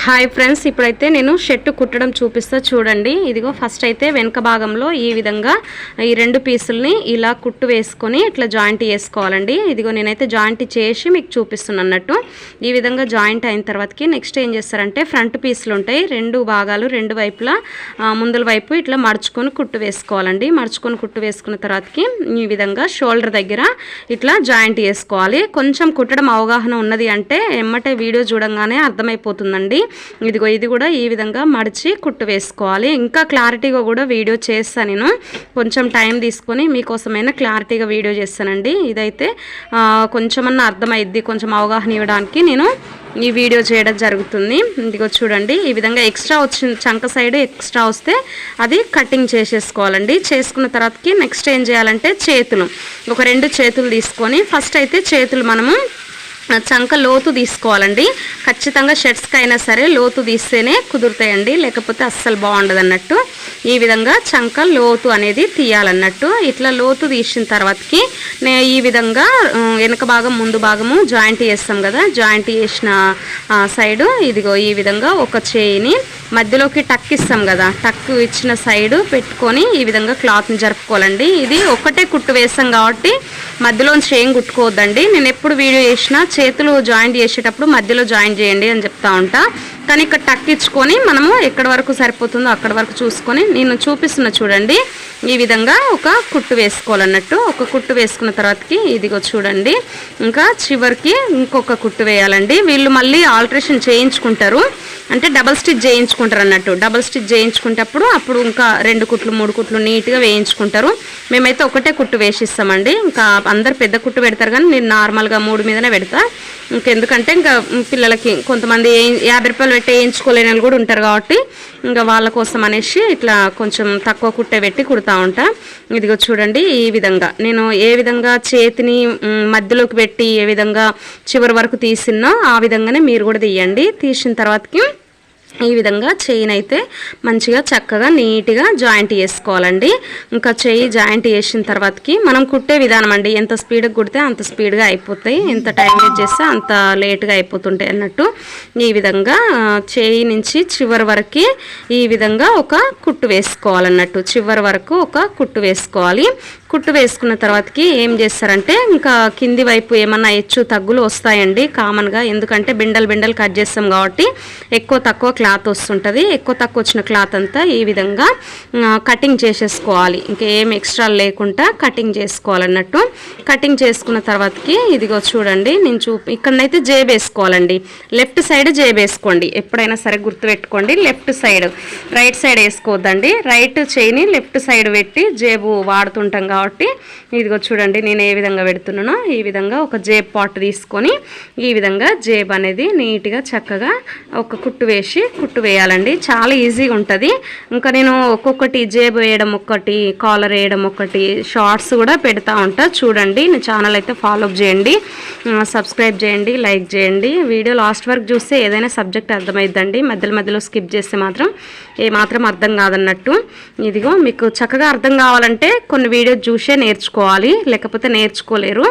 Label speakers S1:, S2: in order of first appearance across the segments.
S1: Hi friends ఇప్పుడైతే నేను shirt కుట్టడం చూపిస్తా చూడండి. ఇదిగో ఫస్ట్ అయితే వెనక భాగంలో ఈ విధంగా ఈ రెండు పీసుల్ని ఇలా కుట్టు వేసుకొని ఇట్లా జాయింట్ చేసుకోవాలండి. ఇదిగో నేనైతే జాయింట్ చేసి మీకు చూపిస్తున్నాను అన్నట్టు. ఈ విధంగా జాయింట్ అయిన తర్వాతకి నెక్స్ట్ ఏం చేస్తారంటే ఫ్రంట్ పీసులు ఉంటాయి. రెండు భాగాలు రెండు వైపులా ముందుల ముందల వైపు ఇట్లా మడుచుకొని కుట్టు వేసుకోవాలండి. మడుచుకొని కుట్టు వేసుకున్న తర్వాతకి ఈ విధంగా షోల్డర్ దగ్గర ఇట్లా జాయింట్ చేసుకోవాలి. కొంచెం కుట్టడం అవగాహన ఉన్నది అంటే ఎమ్మటే వీడియో చూడంగానే అర్థమైపోతుందండి. ఇదిగో ఇది కూడా ఈ విధంగా మడిచి కుట్టు వేసుకోవాలి. ఇంకా క్లారిటీగా కూడా వీడియో చేస్తాను నేను. కొంచెం టైం తీసుకొని మీకోసమైనా క్లారిటీగా వీడియో చేస్తానండి. ఇదైతే ఆ, కొంచెమన్నా అర్థమైద్ది కొంచెం అవగాహన ఇవ్వడానికి నేను ఈ వీడియో చేయడం జరుగుతుంది. ఇదిగో చూడండి ఈ విధంగా ఎక్స్ట్రా వచ్చింది చంక సైడ్ ఎక్స్ట్రా వస్తే అది కటింగ్ చేసేసుకోవాలండి. చేసుకున్న తర్వాతకి నెక్స్ట్ ఏం చేయాలంటే చేతులు. ఒక రెండు చేతులు తీసుకొని ఫస్ట్ అయితే చేతులు మనము చంక లోతు తీసుకోవాలండి. ఖచ్చితంగా షర్ట్స్కి అయినా సరే లోతు తీస్తేనే కుదురుతాయండి. లేకపోతే అస్సలు బాగుండదు అన్నట్టు ఈ విధంగా చంక లోతు అనేది తీయాలన్నట్టు. ఇట్లా లోతు తీసిన తర్వాతకి నే ఈ విధంగా వెనక భాగం ముందు భాగము జాయింట్ చేస్తాం కదా. జాయింట్ చేసిన సైడు ఇదిగో ఈ విధంగా ఒక చేయిని మధ్యలోకి టక్ ఇస్తాం కదా టక్ ఇచ్చిన సైడు పెట్టుకొని ఈ విధంగా క్లాత్ని జరుపుకోవాలండి. ఇది ఒకటే కుట్టు వేస్తాం కాబట్టి మధ్యలోంచి ఏం కుట్టుకోవద్దండి. నేను ఎప్పుడు వీడియో చేసినా చేతులు జాయింట్ చేసేటప్పుడు మధ్యలో జాయిన్ చేయండి అని చెప్తా ఉంటా. కానీ ఇక్కడ టక్ ఇచ్చుకొని మనము ఎక్కడి వరకు సరిపోతుందో అక్కడ వరకు చూసుకొని నేను చూపిస్తున్న చూడండి. ఈ విధంగా ఒక కుట్టు వేసుకోవాలన్నట్టు. ఒక కుట్టు వేసుకున్న తర్వాతకి ఇదిగో చూడండి. ఇంకా చివరికి ఇంకొక కుట్టు వేయాలండి. వీళ్ళు మళ్ళీ ఆల్ట్రేషన్ చేయించుకుంటారు. అంటే డబల్ స్టిచ్ చేయించుకుంటారు అన్నట్టు. డబల్ స్టిచ్ చేయించుకుంటప్పుడు అప్పుడు ఇంకా రెండు కుట్లు మూడు కుట్లు నీట్గా వేయించుకుంటారు. మేమైతే ఒకటే కుట్టు వేసిస్తామండి. ఇంకా అందరు పెద్ద కుట్టు పెడతారు కానీ నేను నార్మల్గా మూడు మీదనే పెడతా. ఇంకెందుకంటే ఇంకా పిల్లలకి కొంతమంది ఏ- యాభై రూపాయలు పెట్టి వేయించుకోలేని వాళ్ళు కూడా ఉంటారు కాబట్టి ఇంకా వాళ్ళ కోసం అనేసి ఇట్లా కొంచెం తక్కువ కుట్టే పెట్టి కుడతా ఉంటా. ఇదిగో చూడండి ఈ విధంగా. నేను ఏ విధంగా చేతిని మధ్యలోకి పెట్టి ఏ విధంగా చివరి వరకు తీసినో ఆ విధంగానే మీరు కూడా తీయండి. తీసిన తర్వాతకి ఈ విధంగా చైన్ అయితే మంచిగా చక్కగా నీట్గా జాయింట్ చేసుకోవాలండి. ఇంకా చెయ్యి జాయింట్ చేసిన తర్వాతకి మనం కుట్టే విధానం అండి. ఎంత స్పీడ్గా కుడితే అంత స్పీడ్గా అయిపోతాయి. ఎంత టైం వేస్ట్ చేస్తే అంత లేట్గా అయిపోతుంటాయి అన్నట్టు ఈ విధంగా చేయి నుంచి చివరి వరకు ఈ విధంగా ఒక కుట్టు వేసుకోవాలన్నట్టు. చివరి వరకు ఒక కుట్టు వేసుకోవాలి. కుట్టు వేసుకున్న తర్వాతకి ఏం చేస్తారంటే ఇంకా కింది వైపు ఏమన్నా హెచ్చు తగ్గులు వస్తాయండి. కామన్గా ఎందుకంటే బిండలు బిండలు కట్ చేస్తాం కాబట్టి ఎక్కువ తక్కువ క్లాత్ వస్తుంటుంది. ఎక్కువ తక్కువ వచ్చిన క్లాత్ అంతా ఈ విధంగా కటింగ్ చేసేసుకోవాలి. ఇంకా ఏం ఎక్స్ట్రా లేకుండా కటింగ్ చేసుకోవాలన్నట్టు. కటింగ్ చేసుకున్న తర్వాతకి ఇదిగో చూడండి నేను చూ ఇక్కడనైతే జేబ్ వేసుకోవాలండి. లెఫ్ట్ సైడ్ జేబ్ వేసుకోండి. ఎప్పుడైనా సరే గుర్తుపెట్టుకోండి లెఫ్ట్ సైడ్. రైట్ సైడ్ వేసుకోవద్దండి. రైట్ చేయిని లెఫ్ట్ సైడ్ పెట్టి జేబు వాడుతుంటాం కాబట్టి ఇదిగో చూడండి నేను ఏ విధంగా పెడుతున్నానో ఈ విధంగా ఒక జేబ్ పాట్ తీసుకొని ఈ విధంగా జేబ్ అనేది నీట్గా చక్కగా ఒక కుట్టు వేసి కుట్టు వేయాలండి. చాలా ఈజీగా ఉంటుంది. ఇంకా నేను ఒక్కొక్కటి జేబు వేయడం ఒక్కటి కాలర్ వేయడం ఒకటి షార్ట్స్ కూడా పెడతా ఉంటా. చూడండి నా ఛానల్ అయితే ఫాలో అప్ చేయండి. సబ్స్క్రైబ్ చేయండి లైక్ చేయండి. వీడియో లాస్ట్ వరకు చూస్తే ఏదైనా సబ్జెక్ట్ అర్థమైద్దండి. మధ్యలో మధ్యలో స్కిప్ చేస్తే మాత్రం ఏ మాత్రం అర్థం కాదన్నట్టు. ఇదిగో మీకు చక్కగా అర్థం కావాలంటే కొన్ని వీడియో చూసే నేర్చుకోవాలి. లేకపోతే నేర్చుకోలేరు.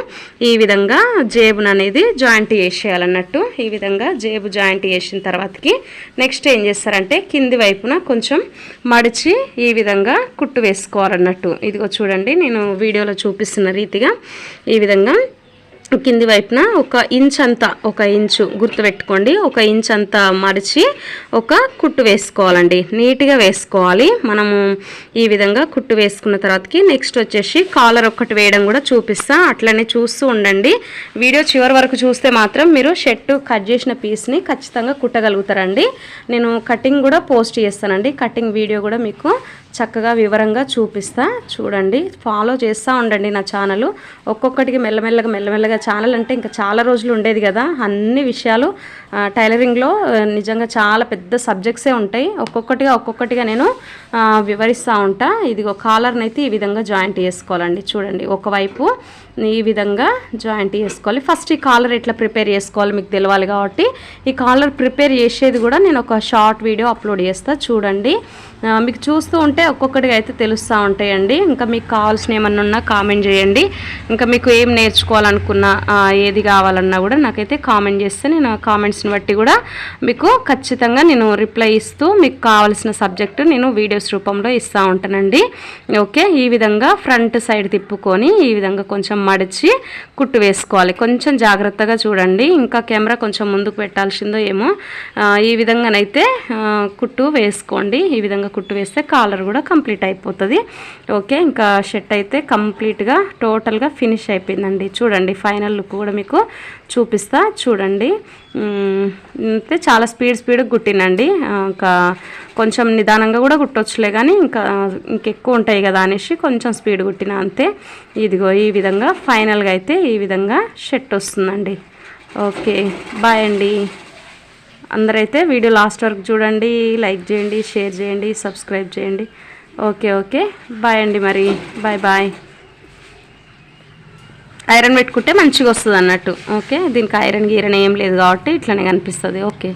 S1: ఈ విధంగా జేబును అనేది జాయింట్ చేసేయాలన్నట్టు ఈ విధంగా జేబు జాయింట్ చేసిన తర్వాతకి నెక్స్ట్ ఏం చేస్తారంటే కింది వైపున కొంచెం మడిచి ఈ విధంగా కుట్టు వేసుకోవాలన్నట్టు. ఇదిగో చూడండి నేను వీడియోలో చూపిస్తున్న రీతిగా ఈ విధంగా కింది వైపున ఒక ఇంచ్ అంతా ఒక ఇంచు గుర్తుపెట్టుకోండి ఒక ఇంచ్ అంతా మరిచి ఒక కుట్టు వేసుకోవాలండి. నీట్గా వేసుకోవాలి. మనము ఈ విధంగా కుట్టు వేసుకున్న తర్వాతకి నెక్స్ట్ వచ్చేసి కాలర్ ఒక్కటి వేయడం కూడా చూపిస్తా. అట్లనే చూస్తూ ఉండండి. వీడియో చివరి వరకు చూస్తే మాత్రం మీరు షర్టు కట్ చేసిన పీస్ని ఖచ్చితంగా కుట్టగలుగుతారండి. నేను కటింగ్ కూడా పోస్ట్ చేస్తానండి. కటింగ్ వీడియో కూడా మీకు చక్కగా వివరంగా చూపిస్తా. చూడండి. ఫాలో చేస్తూ ఉండండి నా ఛానల్. ఒక్కొక్కటికి మెల్లమెల్లగా మెల్లమెల్లగా ఛానల్ అంటే ఇంకా చాలా రోజులు ఉండేది కదా. అన్ని విషయాలు టైలరింగ్లో నిజంగా చాలా పెద్ద సబ్జెక్ట్సే ఉంటాయి. ఒక్కొక్కటిగా ఒక్కొక్కటిగా నేను వివరిస్తూ ఉంటా. ఇదిగో కాలర్ని అయితే ఈ విధంగా జాయింట్ చేసుకోవాలండి. చూడండి ఒకవైపు ఈ విధంగా జాయింట్ చేసుకోవాలి. ఫస్ట్ ఈ కాలర్ ఎట్లా ప్రిపేర్ చేసుకోవాలి మీకు తెలియాలి కాబట్టి ఈ కాలర్ ప్రిపేర్ చేసేది కూడా నేను ఒక షార్ట్ వీడియో అప్లోడ్ చేస్తా. చూడండి మీకు చూస్తూ ఉంటే ఒక్కొక్కటిగా అయితే తెలుస్తూ ఉంటాయండి. ఇంకా మీకు కావాల్సిన ఏమన్నా ఉన్నా కామెంట్ చేయండి. ఇంకా మీకు ఏం నేర్చుకోవాలనుకున్నా ఏది కావాలన్నా కూడా నాకైతే కామెంట్ చేస్తే నేను కామెంట్స్ని బట్టి కూడా మీకు ఖచ్చితంగా నేను రిప్లై ఇస్తూ మీకు కావాల్సిన సబ్జెక్టు నేను వీడియోస్ రూపంలో ఇస్తూ ఉంటానండి. ఓకే ఈ విధంగా ఫ్రంట్ సైడ్ తిప్పుకొని ఈ విధంగా కొంచెం మడిచి కుట్టు వేసుకోవాలి. కొంచెం జాగ్రత్తగా చూడండి. ఇంకా కెమెరా కొంచెం ముందుకు పెట్టాల్సిందో ఏమో. ఈ విధంగానైతే కుట్టు వేసుకోండి. ఈ విధంగా కుట్టు వేస్తే కాలర్ కూడా కంప్లీట్ అయిపోతుంది. ఓకే ఇంకా షర్ట్ అయితే కంప్లీట్గా టోటల్గా ఫినిష్ అయిపోయిందండి. చూడండి ఫైనల్ లుక్ కూడా మీకు చూపిస్తా. చూడండి. అయితే చాలా స్పీడ్ స్పీడ్ కుట్టినండి ఇంకా కొంచెం నిదానంగా కూడా కుట్టొచ్చులే కానీ ఇంకా ఇంకెక్కువ ఉంటాయి కదా అనేసి కొంచెం స్పీడ్ కుట్టిన అంతే. ఇదిగో ఈ విధంగా ఫైనల్గా అయితే ఈ విధంగా షర్ట్ వస్తుందండి. ఓకే. బాయ్ అండి. అందరైతే వీడియో లాస్ట్ వరకు చూడండి లైక్ చేయండి షేర్ చేయండి సబ్స్క్రైబ్ చేయండి. Okay okay. బాయ్ అండి మరి. Bye bye. ఐరన్ పెట్టుకుంటే మంచిగా వస్తుంది అన్నట్టు. ఓకే? దీనికి ఐరన్ గీరన్ ఏం లేదు కాబట్టి ఇట్లనే కనిపిస్తుంది. ఓకే.